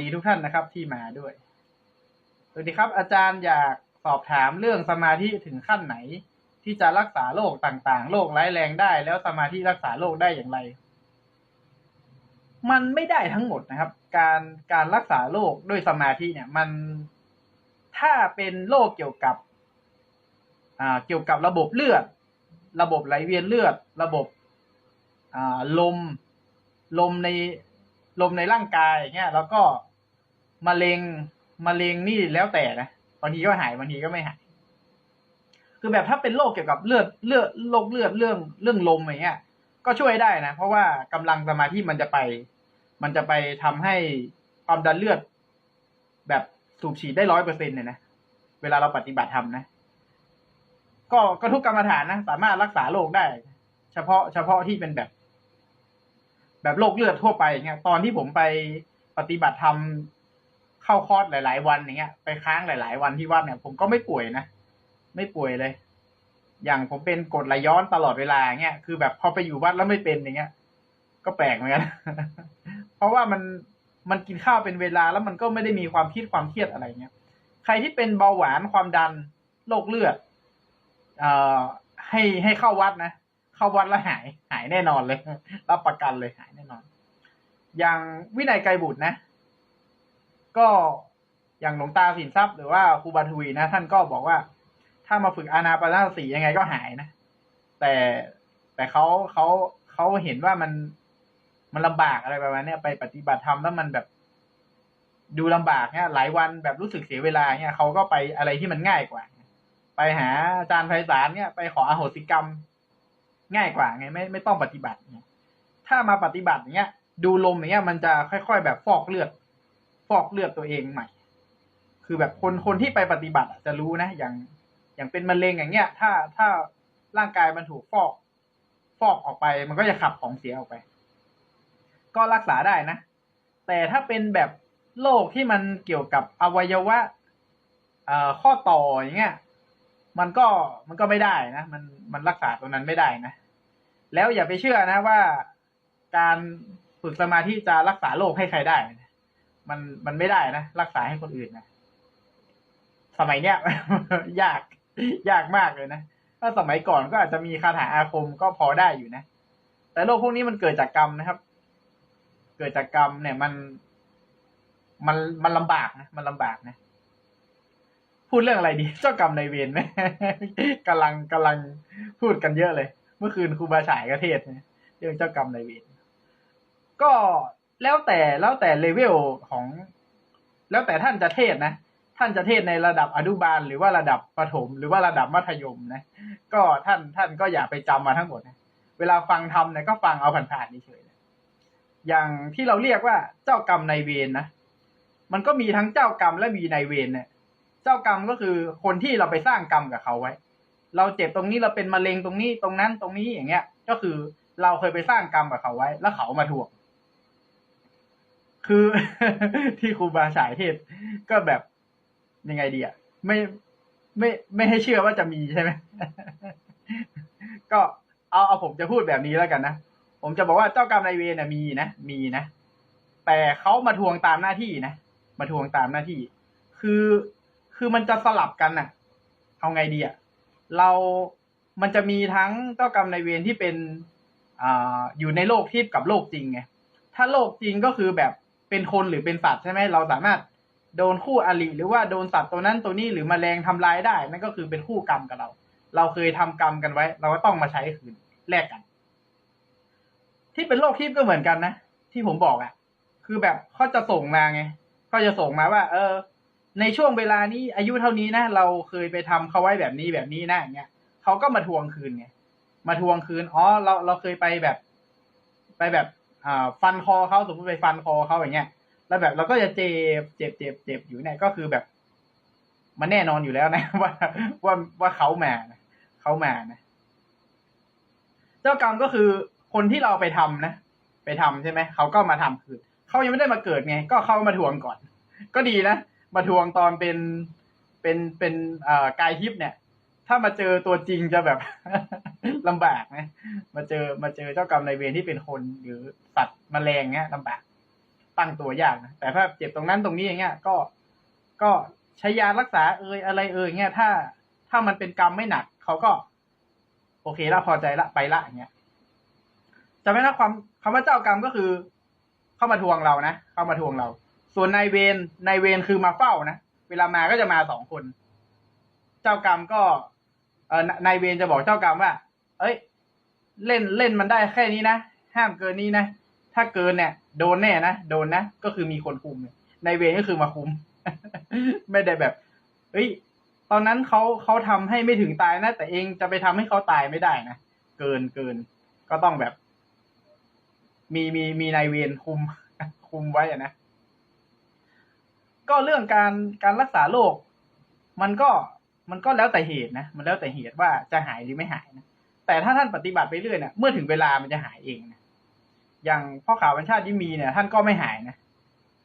ดีทุกท่านนะครับที่มาด้วย สวัสดีครับ อาจารย์อยากสอบถามเรื่องสมาธิถึงขั้นไหน ที่จะรักษาโรคต่างๆ โรคร้ายแรงได้ แล้วสมาธิรักษาโรคได้อย่างไร มันไม่ได้ทั้งหมดนะครับ การการรักษาโรคด้วยสมาธิเนี่ย มันถ้าเป็นโรคเกี่ยวกับ อ่า เกี่ยวกับระบบเลือด ระบบไหลเวียนเลือด ระบบ อ่า ลม ลมใน ลมในร่างกายเงี้ยแล้วก็มะเร็งมะเร็งนี่แล้วแต่นะบางทีก็หายบางทีก็ไม่หายคือแบบถ้าเป็นโรคเกี่ยวกับเลือดเลือดโรคเลือดเรื่องเรื่องลมอย่างเงี้ย ก็ช่วยได้นะ เพราะว่ากำลังสมาธิมันจะไป มันจะไปทำให้ความดันเลือด แบบสูบฉีดได้ร้อยเปอร์เซ็นต์เนี่ยนะเวลาเราปฏิบัติธรรมนะ ก็ก็ทุกกรรมฐานนะ สามารถรักษาโรคได้ เฉพาะเฉพาะที่เป็นแบบ แบบโรคเลือดทั่วไปอย่างเงี้ยตอนที่ผมไปปฏิบัติธรรมเข้าคอร์สหลาย ๆ วันอย่างเงี้ย ไปค้างหลาย ๆ วันที่วัดเนี่ย ผมก็ไม่ป่วยนะไม่ป่วยเลย อย่างผมเป็นกดไหลย้อนตลอดเวลาเงี้ยคือแบบพอไปอยู่วัดแล้วไม่เป็นอย่างเงี้ย ก็แปลกเหมือนกันเพราะว่ามันมันกินข้าวเป็นเวลาแล้วมันก็ไม่ได้มีความคิดความเครียดอะไรเงี้ย ใครที่เป็นเบาหวานความดันโรคเลือดเอ่อให้ให้เข้าวัดนะเข้าวัดแล้วหาย หายแน่นอนเลย รับประกันเลยหาย อย่างวินัยไกรบุตรนะ ก็อย่างหลวงตาสินทรัพย์หรือว่าครูบาทวีนะท่านก็บอกว่า ถ้ามาฝึกอานาปานสติยังไงก็หายนะ แต่แต่เขาเขาเขาเห็นว่ามันมันลำบากอะไรประมาณนี้ไปปฏิบัติธรรมแล้วมันแบบ ดูลำบากเนี่ยหลายวันแบบรู้สึกเสียเวลาเนี่ยเขาก็ไปอะไรที่มันง่ายกว่า ไปหาอาจารย์ไพศาลเนี่ยไปขออโหสิกรรมง่ายกว่าไงไม่ไม่ต้องปฏิบัติเนี่ยถ้ามาปฏิบัติอย่างเงี้ย ดูลมอย่างเงี้ย มันจะค่อยๆแบบฟอกเลือด ฟอกเลือดตัวเองใหม่ คือแบบคนคนที่ไปปฏิบัติจะรู้นะ อย่างอย่างเป็นมะเร็งอย่างเงี้ย ถ้าถ้าร่างกายมันถูกฟอก ฟอกออกไป มันก็จะขับของเสียออกไป ก็รักษาได้นะ แต่ถ้าเป็นแบบโรคที่มันเกี่ยวกับอวัยวะเอ่อข้อต่ออย่างเงี้ย มันก็มันก็ไม่ได้นะ มันมันรักษาตรงนั้นไม่ได้นะ แล้วอย่าไปเชื่อนะว่าการ ฝึกสมาธิจะรักษาโรคให้ใครได้ มันมันไม่ได้นะรักษาให้คนอื่นนะสมัยเนี้ยยากยากมากเลยนะถ้าสมัยก่อนก็อาจจะมีคาถาอาคมก็พอได้อยู่นะ แต่โรคพวกนี้มันเกิดจากกรรมนะครับ เกิดจากกรรมเนี่ยมัน มันมันลำบากนะมันลำบากนะพูดเรื่องอะไรดี เจ้ากรรมในเวรไหมกำลังกำลังพูดกันเยอะเลย เมื่อคืนครูบาฉายก็เทศน์นะเรื่องเจ้ากรรมในเวร ก็แล้วแต่แล้วแต่เลเวลของ แล้วแต่ท่านจะเทศนะ ท่านจะเทศในระดับอนุบาล หรือว่าระดับประถม หรือว่าระดับมัธยมนะ ก็ท่านท่านก็อย่าไปจำมาทั้งหมดนะเวลาฟังทำเนี่ยก็ฟังเอาผ่านๆเฉยๆนะอย่างที่เราเรียกว่าเจ้ากรรมนายเวรนะมันก็มีทั้งเจ้ากรรมและมีนายเวรเนี่ย เจ้ากรรมก็คือคนที่เราไปสร้างกรรมกับเขาไว้ เราเจ็บตรงนี้เราเป็นมะเร็งตรงนี้ตรงนั้นตรงนี้อย่างเงี้ย ก็คือเราเคยไปสร้างกรรมกับเขาไว้ แล้วเขามาทวง คือที่ครูบาฉายเทศก็แบบยังไงดีอะไม่ไม่ไม่ให้เชื่อว่าจะมีใช่ไหมก็เอาเอาผมจะพูดแบบนี้แล้วกันนะผมจะบอกว่าเจ้ากรรมนายเวรนะมีนะมีนะแต่เขามาทวงตามหน้าที่นะมาทวงตามหน้าที่ คือคือมันจะสลับกันน่ะเอาไงดีอะเรามันจะมีทั้งเจ้ากรรมนายเวรที่เป็นอ่าอยู่ในโลกทิพย์กับโลกจริงไงถ้าโลกจริงก็คือแบบ เป็นคนหรือเป็นสัตว์ใช่ไหมเราสามารถโดนคู่อริหรือว่าโดนสัตว์ตัวนั้นตัวนี้หรือมแมลงทำลายได้ นั่นก็คือเป็นคู่กรรมกับเรา เราเคยทำกรรมกันไว้ เราก็ต้องมาใช้คืนแลกกัน ที่เป็นโลกทิพย์ก็เหมือนกันนะที่ผมบอกอะ่ะ คือแบบเขาจะส่งมาไงเขาจะส่งมาว่า เออ ในช่วงเวลานี้อายุเท่านี้นะเราเคยไปทำเขาไว้แบบนี้แบบนี้นะอย่างเงี้ยเขาก็มาทวงคืนไงมาทวงคืนอ๋อเราเราเคยไปแบบ ไปแบบ อ่าฟันคอเขาสมมติไปฟันคอเขาอย่างเงี้ย แล้วแบบเราก็จะเจ็บเจ็บเจ็บเจ็บอยู่เนี่ยก็คือแบบ มันแน่นอนอยู่แล้วนะ ว่าว่าว่าเขามานะเขามานะ เจ้ากรรมก็คือคนที่เราไปทำนะไปทำใช่ไหมเขาก็มาทำคือเขายังไม่ได้มาเกิดไง ก็เขามาทวงก่อน ก็ดีนะมาทวงตอนเป็นเป็นเป็นเอ่อกายทิพย์เนี่ย ถ้ามาเจอตัวจริงจะแบบลำบากนะมาเจอมาเจอเจ้ากรรมนายเวรที่เป็นคนหรือสัตว์แมลงเนี้ยลำบาก ตั้งตัวยากนะแต่ถ้าเจ็บตรงนั้นตรงนี้อย่างเงี้ย ก็ก็ใช้ยารักษาเอยอะไรเอยเงี้ยถ้าถ้ามันเป็นกรรมไม่หนักเขาก็ โอเคละพอใจละไปละอย่างเงี้ยจำไว้นะความคำว่าเจ้ากรรมก็คือ เข้ามาทวงเรานะเข้ามาทวงเรา ส่วนนายเวรนายเวรคือมาเฝ้านะเวลามาก็จะมาสองคน เจ้ากรรมก็ นายเวรจะบอกเจ้ากรรมว่า เอ้ย เล่นเล่นมันได้แค่นี้นะ ห้ามเกินนี้นะ ถ้าเกินเนี่ย โดนแน่นะ โดนนะ ก็คือมีคนคุมนายเวรก็คือมาคุม ไม่ได้แบบ เอ้ย ตอนนั้นเขาเขาทำให้ไม่ถึงตายนะ แต่เองจะไปทำให้เขาตายไม่ได้นะ เกินเกิน ก็ต้องแบบ มีมีมีนายเวรคุม คุมไว้อะนะ ก็เรื่องการการรักษาโรคมันก็ มันก็แล้วแต่เหตุนะ มันแล้วแต่เหตุว่าจะหายหรือไม่หายนะ แต่ถ้าท่านปฏิบัติไปเรื่อยเนี่ยเมื่อถึงเวลามันจะหายเองนะ อย่างพ่อขาวบัญชาติยิมีเนี่ย ท่านก็ไม่หายนะ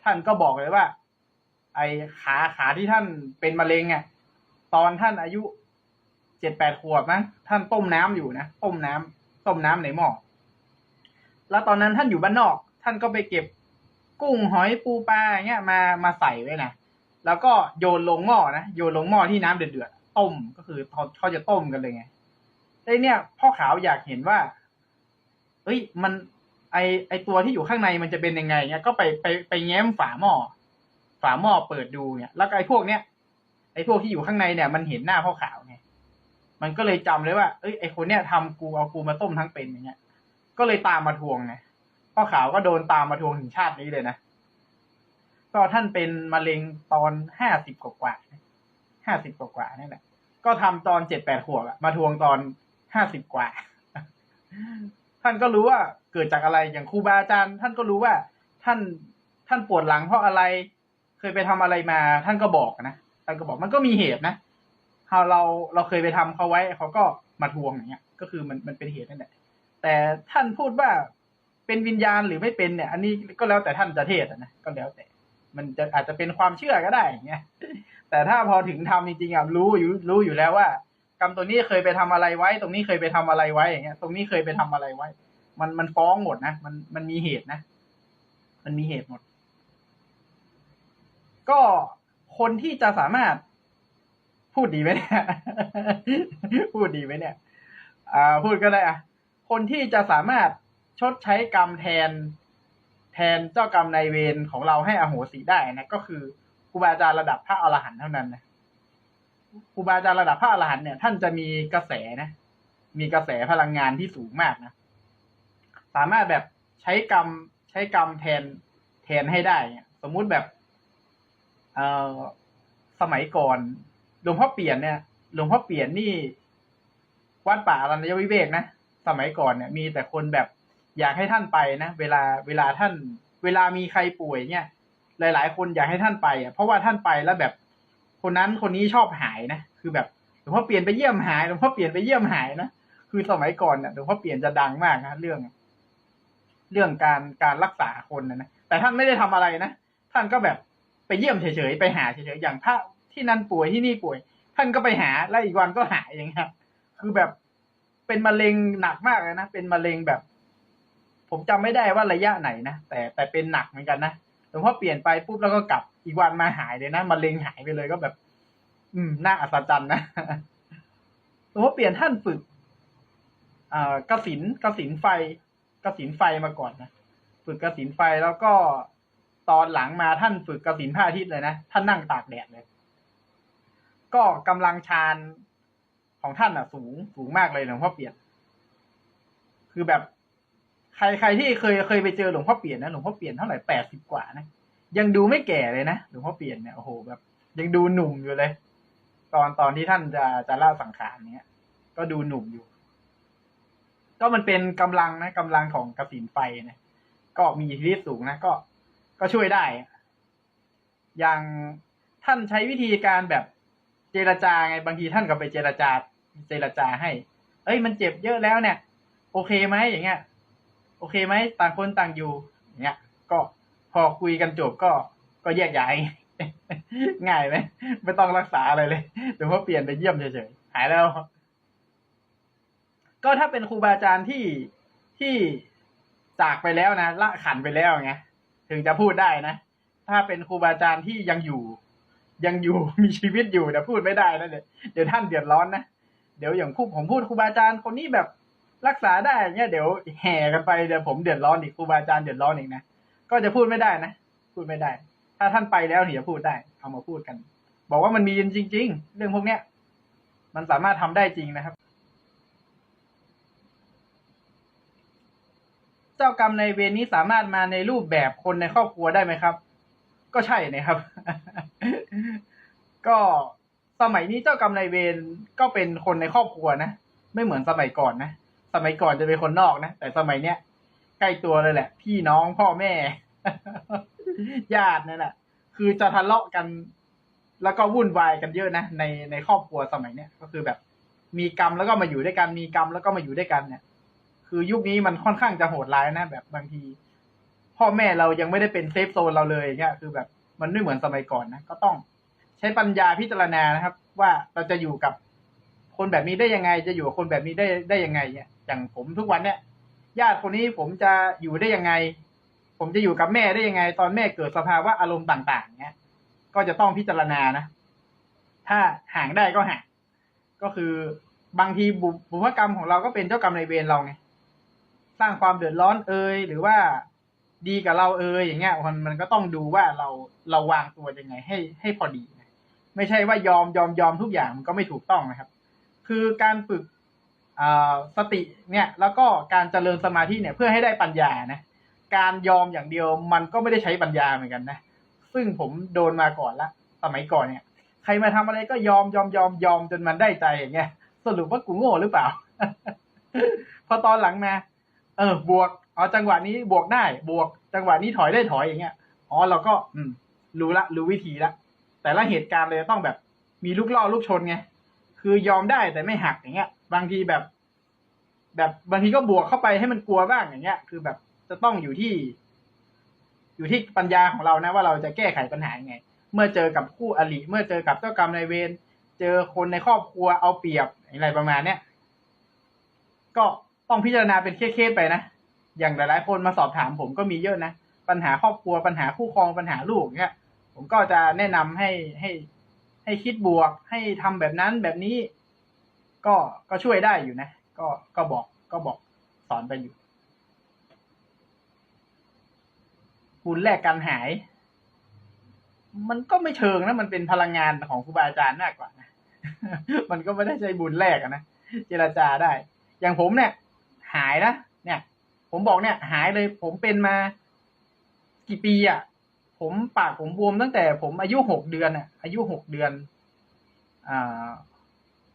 ท่านก็บอกเลยว่า ไอขาขาที่ท่านเป็นมะเร็งอะ ตอนท่านอายุเจ็ดแปดขวบนะท่านต้มน้ำอยู่นะ ต้มน้ำต้มน้ำในหม้อ แล้วตอนนั้นท่านอยู่บ้านนอก ท่านก็ไปเก็บกุ้งหอยปูปลาเงี้ยมามาใส่ไว้นะ แล้วก็โยนลงหม้อนะโยนลงหม้อที่น้ำเดือดๆต้มก็คือเขาเขาจะต้มกันเลยไงไอ้เนี่ยพ่อขาวอยากเห็นว่าเอ้ยมัน ไอไอตัวที่อยู่ข้างในมันจะเป็นยังไงเนี่ยก็ไปไปไปแง้มฝาหม้อฝาหม้อเปิดดูเนี่ย แล้วไอพวกเนี้ยไอพวกที่อยู่ข้างในเนี่ย มันเห็นหน้าพ่อขาวไงมันก็เลยจำเลยว่าเอ้ยไอคนเนี้ยทำกูเอากูมาต้มทั้งเป็นอย่างเงี้ย ก็เลยตามมาทวงไงพ่อขาวก็โดนตามมาทวงถึงชาตินี้เลยนะ ก็ท่านเป็นมะเร็งตอนห้าสิบกว่าห้าสิบกว่านี่แหละ ก็ทำตอนเจ็ดแปดขวบอะมาทวงตอนห้าสิบกว่า ท่านก็รู้ว่าเกิดจากอะไรอย่างครูบาอาจารย์ ท่านก็รู้ว่าท่านท่านปวดหลังเพราะอะไร เคยไปทำอะไรมา ท่านก็บอกนะท่านก็บอกมันก็มีเหตุนะเราเราเราเคยไปทำเขาไว้เขาก็มาทวงอย่างเงี้ย ก็คือมันมันเป็นเหตุนั่นแหละแต่ท่านพูดว่าเป็นวิญญาณหรือไม่เป็นเนี่ย อันนี้ก็แล้วแต่ท่านจะเทศนะก็แล้วแต่ มันจะอาจจะเป็นความเชื่อก็ได้อย่างเงี้ยแต่ถ้าพอถึงทำจริงๆอะรู้อยู่รู้อยู่แล้วว่า กรรมตัวนี้เคยไปทำอะไรไว้ ตรงนี้เคยไปทำอะไรไว้อย่างเงี้ย ตรงนี้เคยไปทำอะไรไว้ มันมันฟ้องหมดนะมันมันมีเหตุนะ มันมีเหตุหมด ก็คนที่จะสามารถพูดดีไหมเนี่ยพูดดีไหมเนี่ย อ่า พูดก็ได้อะคนที่จะสามารถชดใช้กรรมแทน แทนเจ้ากรรมนายเวรของเราให้อโหสิได้นะก็คือครูบาอาจารย์ระดับพระอรหันต์เท่านั้นนะครูบาอาจารย์ระดับพระอรหันต์เนี่ยท่านจะมีกระแสนะ มีกระแสพลังงานที่สูงมากนะสามารถแบบใช้กรรมใช้กรรมแทนแทนให้ได้นะสมมุติแบบ เออสมัยก่อนหลวงพ่อเปลี่ยนเนี่ยหลวงพ่อเปลี่ยนนี่วัดป่าอรัญญวิเวกนะสมัยก่อนเนี่ย มีแต่คนแบบ อยากให้ท่านไปนะเวลาเวลาท่าน เวลามีใครป่วยเนี่ย หลาย ๆ คนอยากให้ท่านไปอะเพราะว่าท่านไปแล้วแบบคนนั้นคนนี้ชอบหายนะคือแบบหลวงพ่อเปลี่ยนไปเยี่ยมหายหลวงพ่อเปลี่ยนไปเยี่ยมหายนะคือสมัยก่อนเนี่ยหลวงพ่อเปลี่ยนจะดังมากนะเรื่อง เรื่องการการรักษาคนนะนะแต่ท่านไม่ได้ทำอะไรนะท่านก็แบบไปเยี่ยมเฉยๆไปหาเฉยๆอย่างพระที่นั่นป่วยที่นี่ป่วย ท่านก็ไปหาแล้วอีกวันก็หายอย่างเงี้ยคือแบบเป็นมะเร็งหนักมากเลยนะเป็นมะเร็งแบบ ผมจำไม่ได้ว่าระยะไหนนะแต่แต่เป็นหนักเหมือนกันนะหลวงพ่อเปลี่ยนไปปุ๊บแล้วก็กลับอีกวันมาหายเลยนะมะเร็งหายไปเลยก็แบบ อืมน่าอัศจรรย์นะหลวงพ่อเปลี่ยนท่านฝึกอ่ากสินกสินไฟกสินไฟมาก่อนนะฝึกกสินไฟแล้วก็ตอนหลังมาท่านฝึกกสินพระอาทิตย์เลยนะท่านนั่งตากแดดเลย ก็กำลังฌานของท่านอะ สูงสูงมากเลยหลวงพ่อเปลี่ยน คือแบบ ใครใครที่เคยเคยไปเจอหลวงพ่อเปลี่ยนนะหลวงพ่อเปลี่ยนเท่าไหร่แปดสิบกว่านะยังดูไม่แก่เลยนะหลวงพ่อเปลี่ยนเนี่ยโอ้โหแบบ ยังดูหนุ่มอยู่เลย ตอนตอนที่ท่านจะจะเล่าสังขารเนี้ย ก็ดูหนุ่มอยู่ ก็มันเป็นกำลังนะกำลังของกระสินไฟนะก็มีอิทธิฤทธิ์สูงนะก็ก็ช่วยได้ อย่างท่านใช้วิธีการแบบเจรจาไงบางทีท่านก็ไปเจรจา เจรจาให้ เอ้ยมันเจ็บเยอะแล้วเนี่ย โอเคไหมอย่างเงี้ย โอเคไหมต่างคนต่างอยู่เงี้ยก็พอคุยกันจบก็ก็แยกย้ายง่ายไหมไม่ต้องรักษาอะไรเลยหรือว่าเปลี่ยนไปเยี่ยมเฉยๆหายแล้ว ก็ถ้าเป็นครูบาอาจารย์ที่ที่จากไปแล้วนะละขันไปแล้วไงถึงจะพูดได้นะถ้าเป็นครูบาอาจารย์ที่ยังอยู่ ยังอยู่มีชีวิตอยู่แต่พูดไม่ได้นะเดี๋ยวเดี๋ยวท่านเดือดร้อนนะเดี๋ยวอย่างคู่ผมพูดครูบาอาจารย์คนนี้แบบ รักษาได้เงี้ยเดี๋ยวแห่กันไปเดี๋ยวผมเดือดร้อนอีกครูบาอาจารย์เดือดร้อนอีกนะก็จะพูดไม่ได้นะพูดไม่ได้ ถ้าท่านไปแล้วถึงจะพูดได้ เอามาพูดกัน บอกว่ามันมีจริง ๆ เรื่องพวกเนี้ย มันสามารถทำได้จริงนะครับ เจ้ากรรมในเวรนี้สามารถมาในรูปแบบคนในครอบครัวได้ไหมครับ ก็ใช่นะครับ ก็สมัยนี้เจ้ากรรมนายเวรก็เป็นคนในครอบครัวนะไม่เหมือนสมัยก่อนนะ สมัยก่อนจะเป็นคนนอกนะ แต่สมัยเนี้ยใกล้ตัวเลยแหละ พี่น้องพ่อแม่ ญาตินั่นแหละคือจะทะเลาะกัน แล้วก็วุ่นวายกันเยอะนะในในครอบครัวสมัยเนี้ยก็คือแบบ มีกรรมแล้วก็มาอยู่ด้วยกันมีกรรมแล้วก็มาอยู่ด้วยกันเนี่ย คือยุคนี้มันค่อนข้างจะโหดร้ายนะแบบบางที พ่อแม่เรายังไม่ได้เป็นเซฟโซนเราเลยอย่างเงี้ยคือแบบมันไม่เหมือนสมัยก่อนนะก็ต้องใช้ปัญญาพิจารณานะครับ ว่าเราจะอยู่กับคนแบบนี้ได้ยังไง จะอยู่กับคนแบบนี้ได้ได้ยังไงเนี่ย อย่างผมทุกวันเนี่ยญาติคนนี้ผมจะอยู่ได้ยังไง ผมจะอยู่กับแม่ได้ยังไง ตอนแม่เกิดสภาวะอารมณ์ต่าง ๆ เนี้ย ก็จะต้องพิจารณานะ ถ้าห่างได้ก็ห่างก็คือบางทีบุบพกรรมของเราก็เป็นเจ้ากรรมนายเวรเราไงสร้างความเดือดร้อนเอ่ยหรือว่าดีกับเราเอ่ยอย่างเงี้ยมันมันก็ต้องดูว่าเราเราวางตัวยังไง ให้ให้พอดี ไม่ใช่ว่ายอมยอมยอมทุกอย่างมันก็ไม่ถูกต้องนะครับ คือการฝึก สติเนี่ยแล้วก็การเจริญสมาธิเนี่ยเพื่อให้ได้ปัญญานะการยอมอย่างเดียวมันก็ไม่ได้ใช้ปัญญาเหมือนกันนะซึ่งผมโดนมาก่อนละสมัยก่อนเนี่ย ใครมาทำอะไรก็ยอมยอมยอมยอมจนมันได้ใจอย่างเงี้ยสรุปว่ากูโง่หรือเปล่า พอตอนหลังมาเออบวกเอาจังหวะนี้บวกได้บวก จังหวะนี้ถอยได้ถอยอย่างเงี้ยอ๋อเราก็ อืม รู้ละ รู้วิธีละแต่ละเหตุการณ์เลยต้องแบบ มีลูกล่อลูกชนไงคือยอมได้แต่ไม่หักอย่างเงี้ย บางทีแบบ แบบบางทีก็บวกเข้าไปให้มันกลัวบ้างอย่างเงี้ย คือแบบจะต้องอยู่ที่ อยู่ที่ปัญญาของเรานะ ว่าเราจะแก้ไขปัญหายังไง เมื่อเจอกับคู่อริเมื่อเจอกับเจ้ากรรมนายเวรเจอคนในครอบครัวเอาเปรียบอะไรประมาณเนี้ยก็ต้องพิจารณาเป็นเคสๆไปนะอย่างหลายๆคนมาสอบถามผมก็มีเยอะนะปัญหาครอบครัวปัญหาคู่ครองปัญหาลูกเนี่ยผมก็จะแนะนำให้ให้ให้คิดบวกให้ทำแบบนั้นแบบนี้ ก็ก็ช่วยได้อยู่นะ ก็ก็บอกก็บอกสอนไปอยู่บุญแลกกันหาย มันก็ไม่เชิงนะ มันเป็นพลังงานของครูบาอาจารย์มากกว่านะมันก็ไม่ได้ใช้บุญแลกนะเจรจาได้ อย่างผมเนี่ย หายนะเนี่ย ผมบอกเนี่ย หายเลย ผมเป็นมากี่ปีอะ่ะ ผมปากผมบวมตั้งแต่ผมอายุหกเดือนอะ อายุหกเดือน อ่า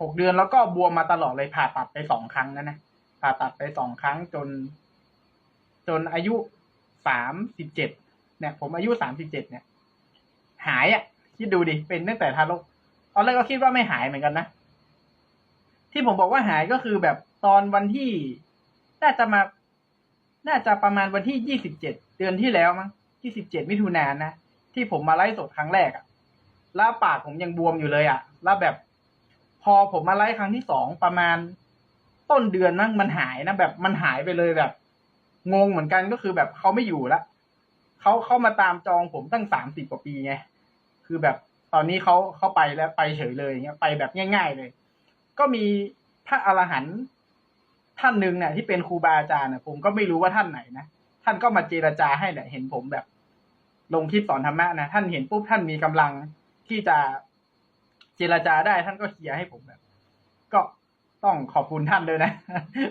หกเดือนแล้วก็บวมมาตลอดเลยผ่าตัดไปสองครั้งนะนะผ่าตัดไปสองครั้งจน จนอายุสามสิบเจ็ดเนี่ย ผมอายุสามสิบเจ็ดเนี่ย หายอะคิดดูดิเป็นตั้งแต่ทารกตอนแรกก็คิดว่าไม่หายเหมือนกันนะที่ผมบอกว่าหายก็คือแบบตอนวันที่น่าจะมา น่าจะประมาณวันที่ยี่สิบเจ็ดเดือนที่แล้วมั้งที่สิบเจ็ดมิถุนายนนะที่ผมมาไลฟ์สดครั้งแรกอะแล้วปากผมยังบวมอยู่เลยอะ แล้วแบบ พอผมมาไลฟ์ครั้งที่สองประมาณต้นเดือนมั้งมันหายนะแบบมันหายไปเลยแบบ งงเหมือนกันก็คือแบบเขาไม่อยู่ละเขาเข้ามาตามจองผมตั้งสามสิบกว่าปีไงคือแบบตอนนี้เขาเข้าไปแล้วไปเฉยเลยอย่างเงี้ยไปแบบง่าย ๆเลย ก็มีพระอรหันต์ท่านหนึ่งเนี่ยที่เป็นครูบาอาจารย์เนี่ยผมก็ไม่รู้ว่าท่านไหนนะท่านก็มาเจรจาให้เนี่ยเห็นผมแบบ ลงคลิปสอนธรรมะนะท่านเห็นปุ๊บท่านมีกำลังที่จะ จรจาได้ท่านก็เคลียร์ให้ผมแบบ ก็ต้องขอบคุณท่านเลยนะ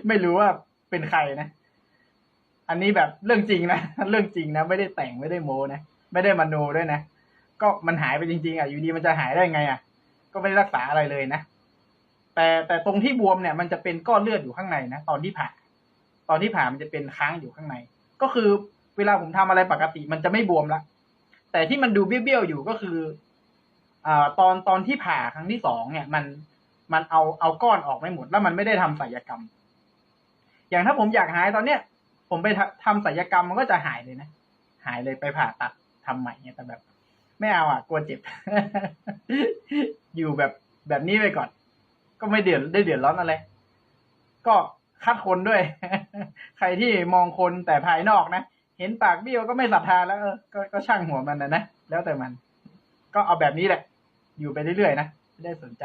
ไม่รู้ว่าเป็นใครนะ อันนี้แบบเรื่องจริงนะ เรื่องจริงนะ ไม่ได้แต่งไม่ได้โมนะ ไม่ได้มโนด้วยนะ ก็มันหายไปจริง ๆอะอยู่ดีมันจะหายได้ไงอะ ก็ไม่ได้รักษาอะไรเลยนะ แต่แต่ตรงที่บวมเนี่ย มันจะเป็นก้อนเลือดอยู่ข้างในนะตอนที่ผ่า ตอนที่ผ่ามันจะเป็นค้างอยู่ข้างใน ก็คือเวลาผมทำอะไรปกติ มันจะไม่บวมละ แต่ที่มันดูเบี้ยวๆอยู่ก็คือ อ่าตอนตอนที่ผ่าครั้งที่สองเนี่ย มันมันเอาเอาก้อนออกไม่หมด แล้วมันไม่ได้ทำศัลยกรรม อย่างถ้าผมอยากหายตอนเนี้ย ผมไปทำศัลยกรรมมันก็จะหายเลยนะหายเลยไปผ่าตัดทำใหม่เนี่ยแต่แบบ ไม่เอาอะกลัวเจ็บ อยู่แบบแบบนี้ไปก่อน ก็ไม่เดือดได้เดือดร้อนอะไรก็คัดคนด้วย ใครที่มองคนแต่ภายนอกนะเห็นปากเบี้ยวก็ไม่ศรัทธาแล้วก็ก็ช่างหัวมันนะนะแล้วแต่มัน ก็เอาแบบนี้แหละ อยู่ไปเรื่อยๆนะ ไม่ได้สนใจ